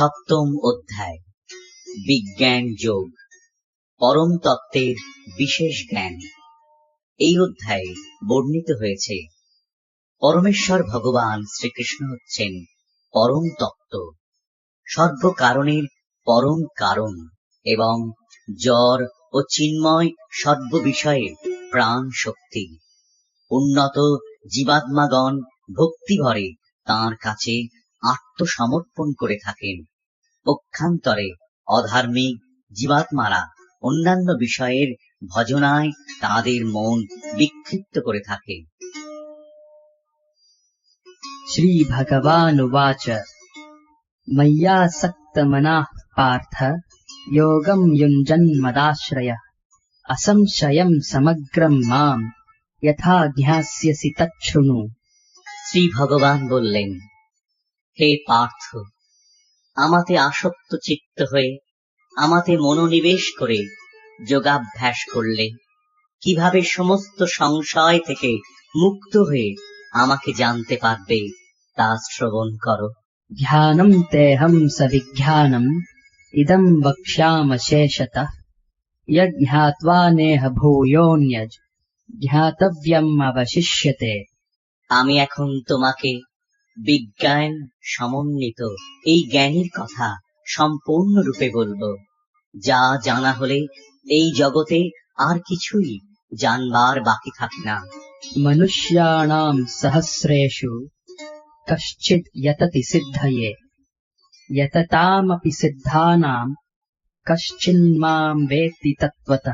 সপ্তম অধ্যায়, বিজ্ঞান যোগ, পরম তত্ত্বের বিশেষ জ্ঞান। এই অধ্যায়ে বর্ণিত হয়েছে, পরমেশ্বর ভগবান শ্রীকৃষ্ণ হচ্ছেন পরম তত্ত্ব, সর্বকারণের পরম কারণ এবং জ্বর ও চিন্ময় সর্ব বিষয়ের প্রাণ শক্তি। উন্নত জীবাত্মাগণ ভক্তিভরে তাঁর কাছে আত্মসমর্পণ করে থাকেন পক্ষান্তরে অধার্মিক জীবাত্মারা অন্যান্য বিষয়ের ভজনায় তাদের মন বিক্ষিপ্ত করে থাকে श्रीभगवानुवाच मय्यासक्तमनः पार्थ योगम् युञ्जन्मदाश्रयः असंशयम् समग्रम् माम् यथा ज्ञास्यसि तच्छृणु শ্রী ভগবান বললেন হে পার্থ আমাতে আসক্ত চিত্ত হয়ে আমাতে মনোনিবেশ করে যোগাভ্যাস করলে কীভাবে সমস্ত সংশয় থেকে মুক্ত হয়ে আমাকে জানতে পারবে তা শ্রবণ করো। ধ্যানম তেহম সবিজ্ঞানম ইদম বক্ষ্যাম শেষত জ্ঞাত্বা নেহ ভূয়োন্যজ জ্ঞাতব্যম অবশিষ্যতে। আমি এখন তোমাকে বিজ্ঞান সমন্বিত। এই জ্ঞানের কথা সম্পূর্ণরূপে বলব। যা জানা হলে এই জগতে আর কিছুই জানবার বাকি থাকে না। মনুষ্যাণাম সহস্রেশু কশ্চিত ইয়ততি সিদ্ধয়ে ইয়ততামপি সিদ্ধানাম কশ্চিন্মাম বেতি তত্ত্বত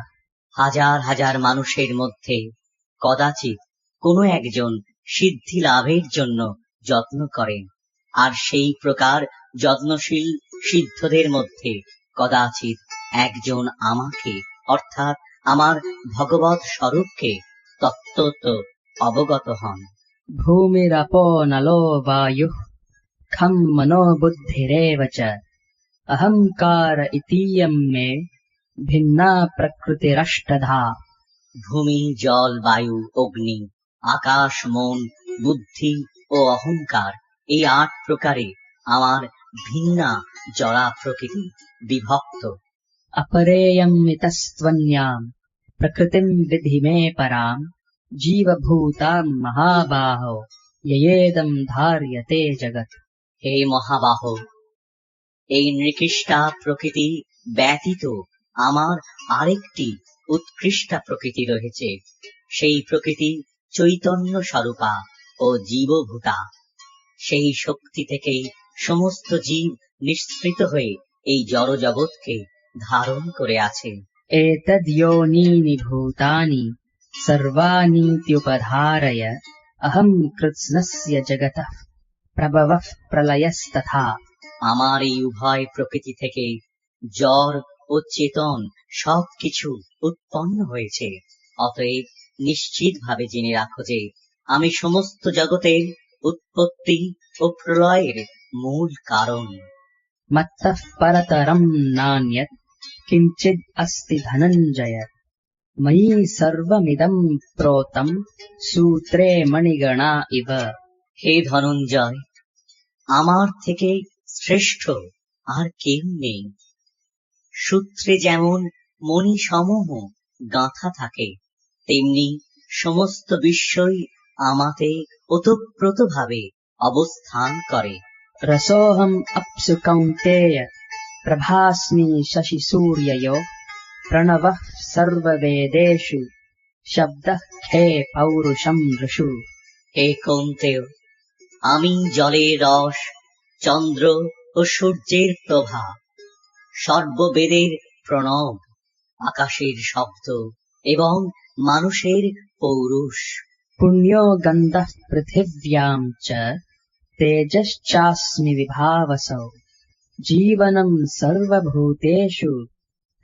হাজার হাজার মানুষের মধ্যে কদাচিৎ কোনো একজন সিদ্ধি লাভের জন্য যত্ন করেন। আর সেই প্রকার যত্নশীল সিদ্ধদের মধ্যে কদাচিৎ একজন আমাকে অর্থাৎ আমার ভগবত স্বরূপকে তত্ত্বত অবগত হন। ভূমিরাপনলো বায়ু খম মনো বুদ্ধিরেব অহংকার ইতিয়ম মে ভিন্না প্রকৃতিরষ্টধা ভূমি জল বায়ু অগ্নি আকাশ মন বুদ্ধি ও অহংকার এই আট প্রকারে আমার ভিন্না জড়া প্রকৃতি বিভক্ত। অপরেয়ম মিতস্ত্বন্যাম প্রকৃতিম বিধি মে পরাম জীবভূতাম মহাবাহ ইয়েদম ধার্যতে জগৎ। হে মহাবাহ এই নৃকৃষ্টা প্রকৃতি ব্যতীত আমার আরেকটি উৎকৃষ্ট প্রকৃতি রয়েছে। সেই প্রকৃতি চৈতন্য স্বরূপা ও জীবভূতা। সেই শক্তি থেকেই সমস্ত জীব নিঃসৃত হয়ে এই জড় জগৎকে ধারণ করে আছে। সর্বাণীত্যুপধারয় অহম প্রলয়স্তথা আমার এই উভয় প্রকৃতি থেকে জ্বর ও চেতন সবকিছু উৎপন্ন হয়েছে। অতএব নিশ্চিতভাবে জেনে রাখো যে আমি সমস্ত জগতের উৎপত্তি ও প্রলয়ের মূল কারণ। মত্তঃ পরতরম নান্যত কিঞ্চিদ অস্তি ধনঞ্জয়। ময়ি সর্বমিদম প্রোতম সূত্রে মণিগণা ইব। হে ধনঞ্জয় আমার থেকে শ্রেষ্ঠ আর কেউ নেই। সূত্রে যেমন মণি সমূহ গাঁথা থাকে তেমনি সমস্ত বিশ্বই আমাতে ওতপ্রোতভাবে অবস্থান করে। রসোহম অপসু কৌন্তেয় প্রভাস্মি শশি সূর্যয় প্রণব সর্ববেদেষু শব্দ খে পৌরুষম ঋষু। হে কৌন্তেয় আমি জলে রস চন্দ্র ও সূর্যের প্রভা সর্ববেদের প্রণব আকাশের শব্দ এবং মানুষের পৌরুষ। पुण्यो गन्धः पृथिव्याम् च तेजश्चास्मि विभावसौ जीवनम् सर्वभूतेषु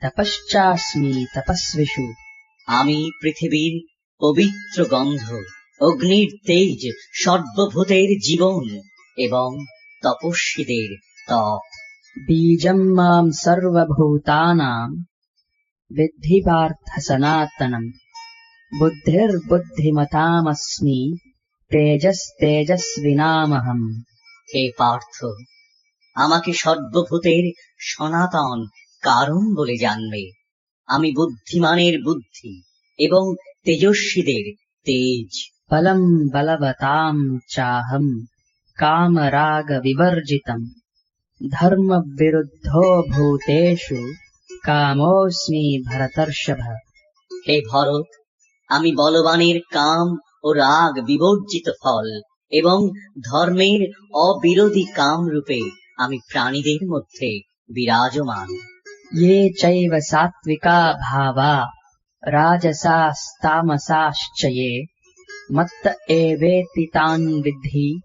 तपश्चास्मि तपस्विषु আমি পৃথিবীর পবিত্র গন্ধ অগ্নির তেজ সর্বভূতের জীবন এবং তপস্বীদের তপ बीजम् माम् सर्वभूतानाम् विद्धि पार्थ सनातनम् বুদ্ধির্বুদ্ধিমতামস্মি তেজস্তেজস্বিনামহম হে পার্থ আমাকে সর্বভূতের সনাতন কারণ বলে জানবে। আমি বুদ্ধিমানের বুদ্ধি এবং তেজস্বীদের তেজ। বলম বলবতাম চাহম কামরাগ বিবর্জিতম ধর্ম বিরুদ্ধ ভূতেশু কামোস্মি ভরতর্ষভ। হে ভরত আমি বলবানের কাম ও রাগ বিবর্জিত ফল এবং ধর্মের অবিরোধী কাম রূপে আমি প্রাণীদের মধ্যে বিরাজমান। ইয়ে চৈব সাত্বিকা ভাবা রাজসাস্তামসাশ্চয়ে মত্ত এবেতি তান বিদ্ধি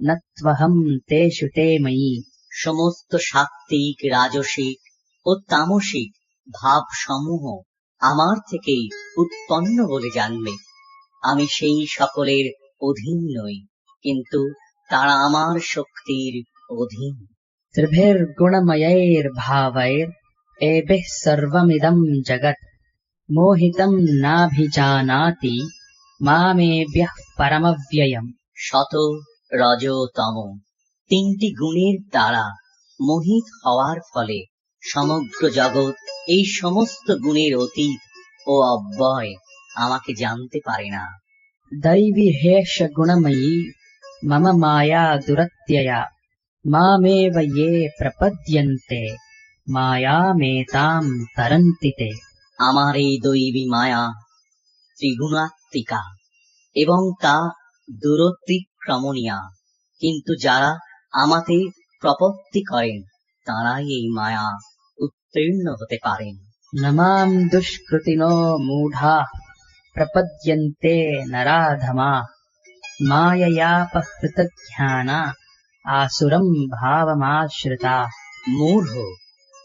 নত্বহম তেষু তে ময়ি। সমস্ত সাত্ত্বিক রাজসিক ও তামসিক ভাবসমূহ আমার থেকেই উৎপন্ন বলে জানবে। আমি সেই সকলের অধীন নই কিন্তু তারা আমার শক্তির অধীন। ত্রিভের গুণময়ের ভাবের এবে সর্বমিদম জগৎ। মোহিতম নাভিজানাতি মামে মামেভ্যঃ পরমব্যয়ম। শত রজতম। তিনটি গুণের দ্বারা মোহিত হওয়ার ফলে সমগ্র জগৎ এই সমস্ত গুণের অতীত ও অব্যয় আমাকে জানতে পারে না। দৈবী হেষ গুণময়ী মম মায়া দুরত্যয়া মামেব ইয়ে প্রপদ্যন্তে মায়া মে তাম তরন্তিতে। আমার এই দৈবী মায়া ত্রিগুণাত্মিকা এবং তা দূরতিক্রমণীয়া কিন্তু যারা আমাতে প্রপত্তি করেন তারাই এই মায়া। উত্তীর্ণ হতে পারেন নমাম দুষ্কৃতিন মূঢা প্রপদ্যন্তে নরাধমা মায়য়াপহৃতজ্ঞানা আসুরম ভাবমাশ্রিতা মূঢ়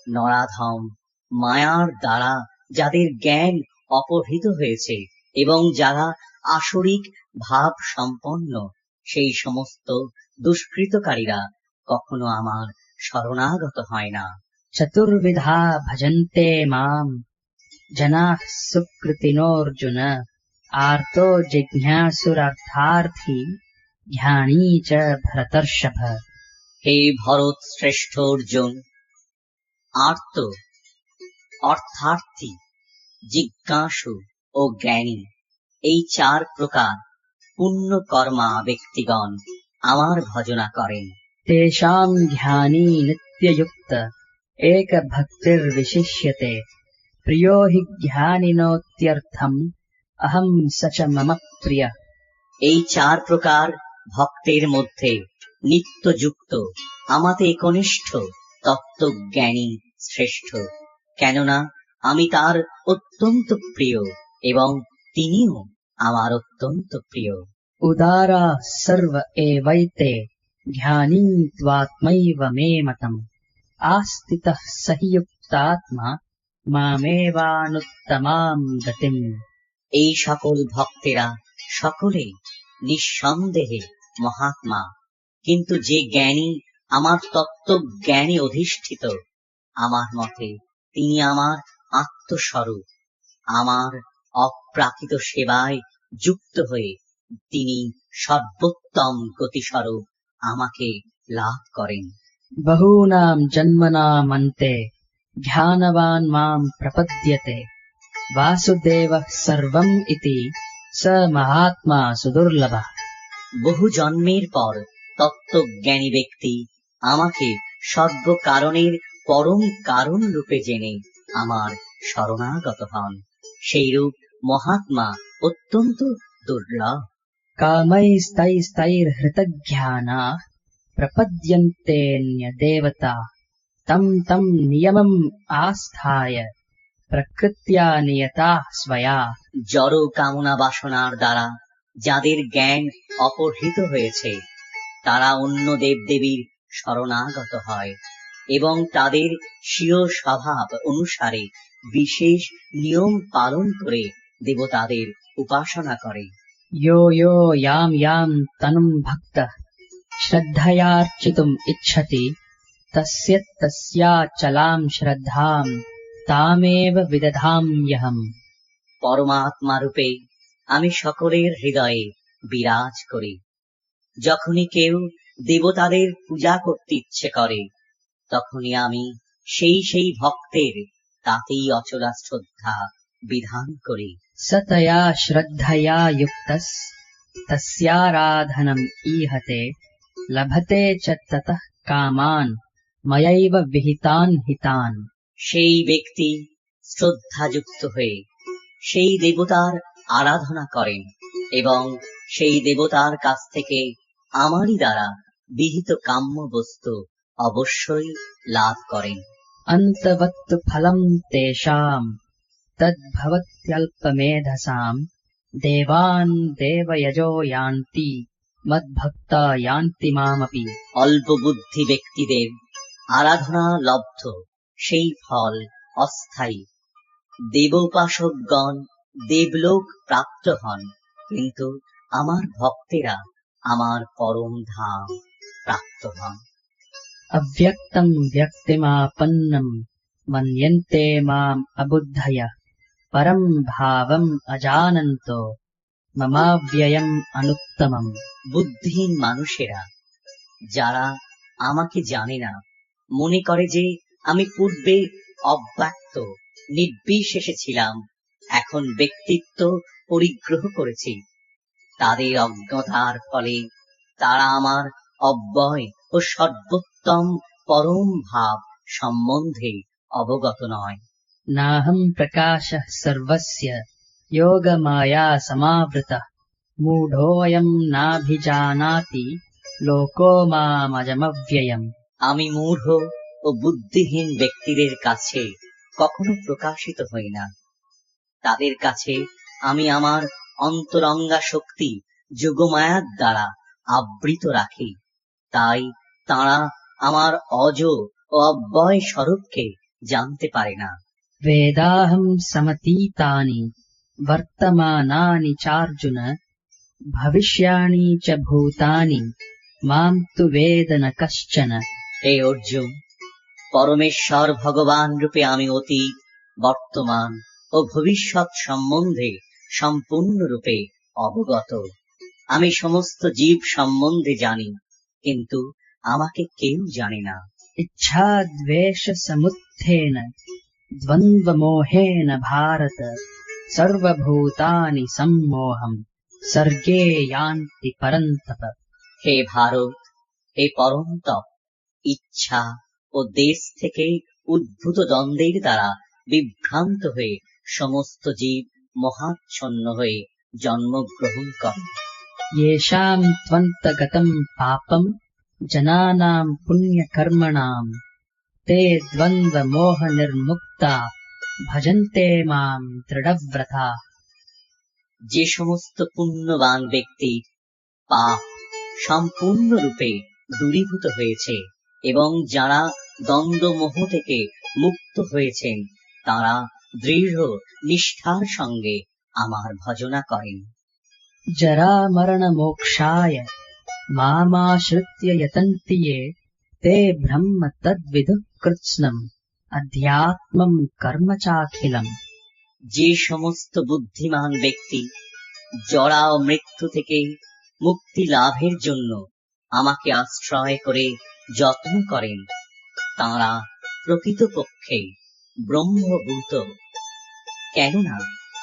নরাধম মায়ার দ্বারা যাদের জ্ঞান অপহৃত হয়েছে এবং যারা আসরিক ভাব সম্পন্ন, সেই সমস্ত দুষ্কৃতকারীরা কখনো আমার শরণাগত হয় না। चतुर्विधा भजन्ते माम् जनाः सुकृतिनोऽर्जुन आर्तो जिज्ञासुरार्थार्थी জ্ঞানী চ ভরতর্ষভ হে ভরত শ্রেষ্ঠ অর্জুন আর্ত অর্থার্থী জিজ্ঞাসু ও জ্ঞানী এই চার প্রকার পুণ্য কর্মা ব্যক্তিগণ আমার ভজনা করেন तेषाम् ध्यानी नित्ययुक्त एकभक्तिर्विशिष्यते प्रियो हि ज्ञानिनोत्यर्थम् अहम् स च मम प्रिय এই চার প্রকার ভক্তের মধ্যে নিত্যযুক্ত আমাতে একনিষ্ঠ তত্ত্বজ্ঞানী শ্রেষ্ঠ কেননা আমি তার অত্যন্ত প্রিয় এবং তিনিও আমার অত্যন্ত প্রিয় उदारा सर्व एवैते ध्यानी त्वात्मैव मे मतम् आस्थितः स हि युक्तात्मा मामेवानुत्तमाम् गतिम् এই সকল ভক্তেরা সকলেই নিঃসন্দেহে মহাত্মা কিন্তু যে জ্ঞানী আমার তত্ত্ব জ্ঞানে অধিষ্ঠিত আমার মতে তিনি আমার আত্মস্বরূপ আমার অপ্রাকৃত সেবায় যুক্ত হয়ে তিনি সর্বোত্তম গতিস্বরূপ আমাকে লাভ করেন बहूनाम् जन्मनामन्ते ध्यानवान् माम् प्रपद्यते वासुदेवः सर्वम् इति स महात्मा सुदुर्लभः বহু জন্মের পর তত্ত্বজ্ঞানী ব্যক্তি আমাকে সর্বকারণের পরম কারণ রূপে জেনে আমার শরণাগত হন সেইরূপ মহাত্মা অত্যন্ত দুর্লভ कामैस्तैस्तैर्हृतज्ञानाः प्रपद्यन्तेऽन्यदेवता तम् तम् नियमम् आस्थाय प्रकृत्या नियताः स्वया জড় কামনা বাসনার দ্বারা যাদের জ্ঞান অপহৃত হয়েছে তারা অন্য দেবদেবীর শরণাগত হয় এবং তাদের স্বীয় স্বভাব অনুসারে বিশেষ নিয়ম পালন করে দেবতাদের উপাসনা করে यो यो याम् याम् तनुम् भक्तः श्रद्धयार्चितुम् इच्छति तस्य तस्याचलाम् श्रद्धाम् तामेव विदधाम्यहम् পরমাত্মা রূপে আমি সকলের হৃদয়ে বিরাজ করি যখনই কেউ দেবতাদের পূজা করতে ইচ্ছে করে তখনই আমি সেই সেই ভক্তের তাতেই অচলা শ্রদ্ধা বিধান করি स तया श्रद्धया युक्तस् तस्याराधनम् লভতে চত কামান ময়ৈব বিহিতান হিতান সেই ব্যক্তি শ্রদ্ধাযুক্ত হয়ে সেই দেবতার আরাধনা করেন এবং সেই দেবতার কাছ থেকে আমারই দ্বারা বিহিত কাম্য বস্তু অবশ্যই লাভ করেন। অন্তবত্ত ফলম তেষাম তদ্ভবত্যল্প মেধসাম দেবান দেবয়জো যান্তি মদ্ভক্তা ইয়ান্তি মামপি অল্প বুদ্ধি ব্যক্তিদের আরাধনা লব্ধ সেই ফল অস্থায়ী। দেবোপাসকগণ দেবলোক প্রাপ্ত হন কিন্তু আমার ভক্তেরা আমার পরম ধাম প্রাপ্ত হন। অব্যক্তম ব্যক্তিমাপন্নম মন্যন্তে মাম অবুদ্ধয় পরম ভাবম অজানন্ত মমাব্যয়ম অনুত্তমম বুদ্ধিহীন মানুষেরা, যারা আমাকে জানে না, মনে করে যে আমি পূর্বে অব্যক্ত, নির্বিশেষে ছিলাম, এখন ব্যক্তিত্ব পরিগ্রহ করেছি। তাদের অজ্ঞতার ফলে তারা আমার অব্যয় ও সর্বোত্তম পরম ভাব সম্বন্ধে অবগত নয়। নাহম প্রকাশ সর্বস্য, যোগমায়া সমাবৃতা। मूढोऽयम् नाभिजानाति लोको मामजमव्ययम् আমি মূঢ় ও বুদ্ধিহীন ব্যক্তিদের কাছে কখনো প্রকাশিত হই না তাদের কাছে আমি আমার অন্তরঙ্গা শক্তি যোগমায়ার দ্বারা আবৃত রাখি তাই তারা আমার অজ ও অব্যয় স্বরূপকে জানতে পারে না वेदाहम् समतीतानि वर्तमानानि चार्जुन ভবিষ্যাণি চ ভূতানি মাম তু বেদ না কশ্চন হে অর্জুন পরমেশ্বর ভগবান রূপে আমি অতীত বর্তমান ও ভবিষ্যৎ সম্বন্ধে সম্পূর্ণরূপে অবগত। আমি সমস্ত জীব সম্বন্ধে জানি কিন্তু আমাকে কেউ জানে না। ইচ্ছা দ্বেষ সমুত্থেন দ্বন্দ্ব মোহেন ভারত সর্বভূতানি সম্মোহম। सर्गे यान्ति परन्तप হে ভারত হে পরন্তপ ইচ্ছা ও দেশ থেকে উদ্ভূত দ্বন্দ্বের দ্বারা বিভ্রান্ত হয়ে সমস্ত জীব মহাচ্ছন্ন হয়ে জন্মগ্রহণ করে येषाम् त्वन्तगतम् पापम् जनानाम् पुण्यकर्मणाम् ते द्वन्द्वमोहनिर्मुक्ता भजन्ते माम् दृढव्रता যে সমস্ত পুণ্যবান ব্যক্তি পাপ সম্পূর্ণরূপে দূরীভূত হয়েছে এবং যারা দ্বন্দ্বমোহ থেকে মুক্ত হয়েছেন, তারা দৃঢ় নিষ্ঠার সঙ্গে আমার ভজনা করেন। জরা মরণ মোক্ষায় মামাশ্রিত্য যতন্তি তে ব্রহ্ম তদ্বিদুঃ কৃৎস্নম অধ্যাত্মম কর্মচাখিলম যে সমস্ত বুদ্ধিমান ব্যক্তি জরা ও মৃত্যু থেকে মুক্তি লাভের জন্য আমাকে আশ্রয় করে যত্ন করেন, তাঁরা প্রকৃতপক্ষে ব্রহ্মভূত। কেননা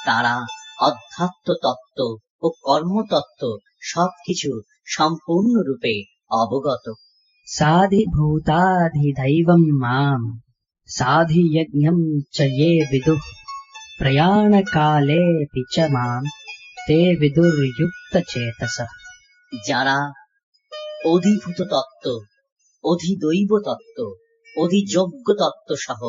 তারা অধ্যাত্ম তত্ত্ব ও কর্মতত্ত্ব সবকিছু সম্পূর্ণরূপে অবগত। সাধি ভূতাধি দৈবম মাম, সাধি যজ্ঞম চ ইয়ে বিদুঃ। প্রয়াণকালে পিচমান তে বিদুর্যুক্ত চেতস যারা অধিভূত তত্ত্ব অধিদৈব তত্ত্ব অধিযোগ্য তত্ত্ব সহ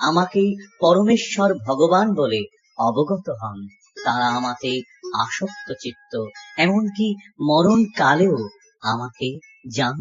আমাকে পরমেশ্বর ভগবান বলে অবগত হন, তারা আমাকে আসক্ত চিত্ত এমনকি মরণ কালেও আমাকে জান